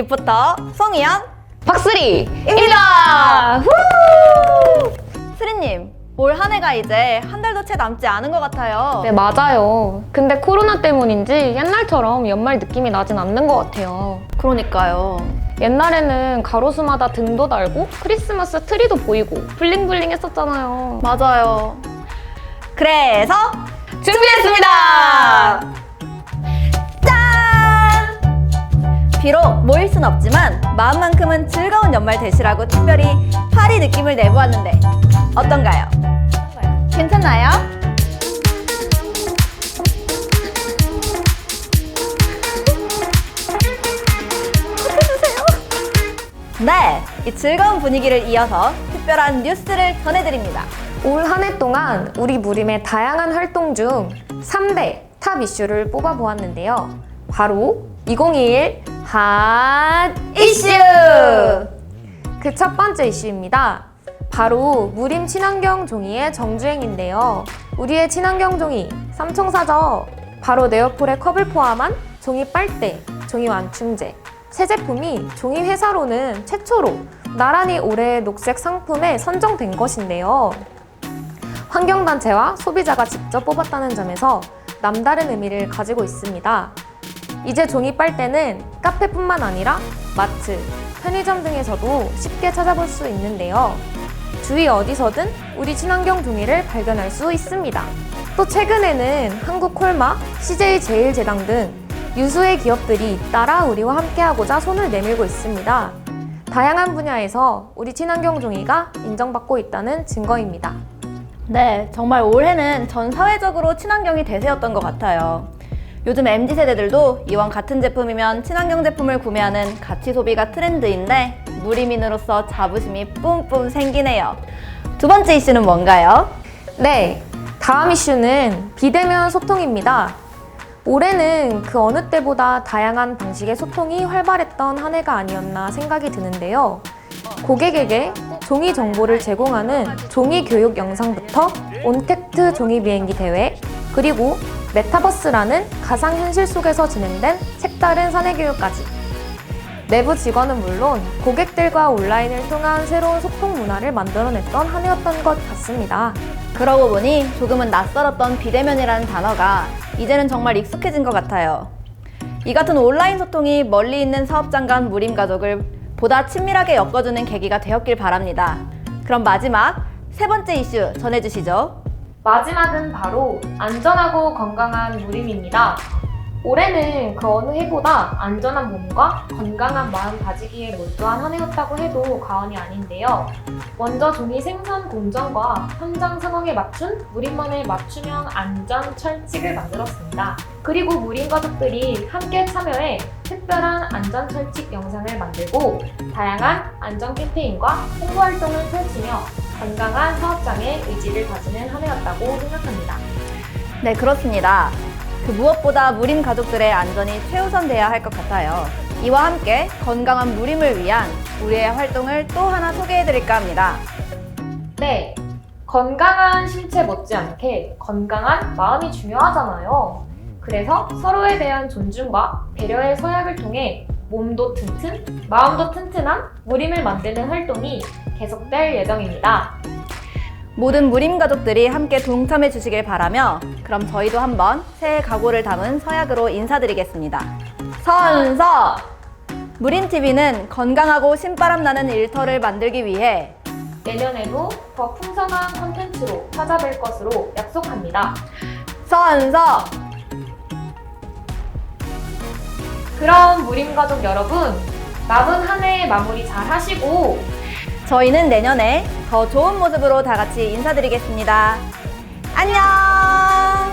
리포터 송이연 박수리입니다. 수리님 올 한 해가 이제 한 달도 채 남지 않은 것 같아요. 네, 맞아요. 근데 코로나 때문인지 옛날처럼 연말 느낌이 나진 않는 것 같아요. 그러니까요. 옛날에는 가로수마다 등도 달고 크리스마스 트리도 보이고 블링블링 했었잖아요. 맞아요. 그래서 준비했습니다. 비록 모일 순 없지만 마음만큼은 즐거운 연말 되시라고 특별히 파리 느낌을 내보았는데 어떤가요? 괜찮나요? 네, 이 즐거운 분위기를 이어서 특별한 뉴스를 전해드립니다. 올 한 해 동안 우리 무림의 다양한 활동 중 3대 탑 이슈를 뽑아보았는데요. 바로 2021 핫 이슈! 그 첫 번째 이슈입니다. 바로 무림 친환경 종이의 정주행인데요. 우리의 친환경 종이 삼총사죠. 바로 네오폴의 컵을 포함한 종이 빨대, 종이 완충제, 새 제품이 종이 회사로는 최초로 나란히 올해의 녹색 상품에 선정된 것인데요. 환경단체와 소비자가 직접 뽑았다는 점에서 남다른 의미를 가지고 있습니다. 이제 종이 빨대는 카페뿐만 아니라 마트, 편의점 등에서도 쉽게 찾아볼 수 있는데요. 주위 어디서든 우리 친환경 종이를 발견할 수 있습니다. 또 최근에는 한국 콜마, CJ제일제당 등 유수의 기업들이 따라 우리와 함께하고자 손을 내밀고 있습니다. 다양한 분야에서 우리 친환경 종이가 인정받고 있다는 증거입니다. 네, 정말 올해는 전 사회적으로 친환경이 대세였던 것 같아요. 요즘 MZ 세대들도 이왕 같은 제품이면 친환경 제품을 구매하는 가치 소비가 트렌드인데 무리민으로서 자부심이 뿜뿜 생기네요. 두 번째 이슈는 뭔가요? 네, 다음 이슈는 비대면 소통입니다. 올해는 그 어느 때보다 다양한 방식의 소통이 활발했던 한 해가 아니었나 생각이 드는데요. 고객에게 종이 정보를 제공하는 종이 교육 영상부터 온택트 종이 비행기 대회, 그리고 메타버스라는 가상현실 속에서 진행된 색다른 사내 교육까지. 내부 직원은 물론 고객들과 온라인을 통한 새로운 소통 문화를 만들어냈던 한 해였던 것 같습니다. 그러고 보니 조금은 낯설었던 비대면이라는 단어가 이제는 정말 익숙해진 것 같아요. 이 같은 온라인 소통이 멀리 있는 사업장 간 무림 가족을 보다 친밀하게 엮어주는 계기가 되었길 바랍니다. 그럼 마지막 세 번째 이슈 전해주시죠. 마지막은 바로 안전하고 건강한 무림입니다. 올해는 그 어느 해보다 안전한 몸과 건강한 마음 가지기에 몰두한 한 해였다고 해도 과언이 아닌데요. 먼저 종이 생산 공정과 현장 상황에 맞춘 무림만의 맞춤형 안전 철칙을 만들었습니다. 그리고 무림 가족들이 함께 참여해 특별한 안전 철칙 영상을 만들고 다양한 안전 캠페인과 홍보 활동을 펼치며 건강한 사업장의 의지를 다지는 한 해였다고 생각합니다. 네, 그렇습니다. 그 무엇보다 무림 가족들의 안전이 최우선돼야 할 것 같아요. 이와 함께 건강한 무림을 위한 우리의 활동을 또 하나 소개해드릴까 합니다. 네, 건강한 신체 못지않게 건강한 마음이 중요하잖아요. 그래서 서로에 대한 존중과 배려의 서약을 통해 몸도 튼튼, 마음도 튼튼한 무림을 만드는 활동이 계속될 예정입니다. 모든 무림 가족들이 함께 동참해 주시길 바라며 그럼 저희도 한번 새해 각오를 담은 서약으로 인사드리겠습니다. 선서! 무림TV는 건강하고 신바람 나는 일터를 만들기 위해 내년에도 더 풍성한 컨텐츠로 찾아뵐 것으로 약속합니다. 선서! 그럼 무림 가족 여러분, 남은 한 해 마무리 잘 하시고 저희는 내년에 더 좋은 모습으로 다 같이 인사드리겠습니다. 안녕!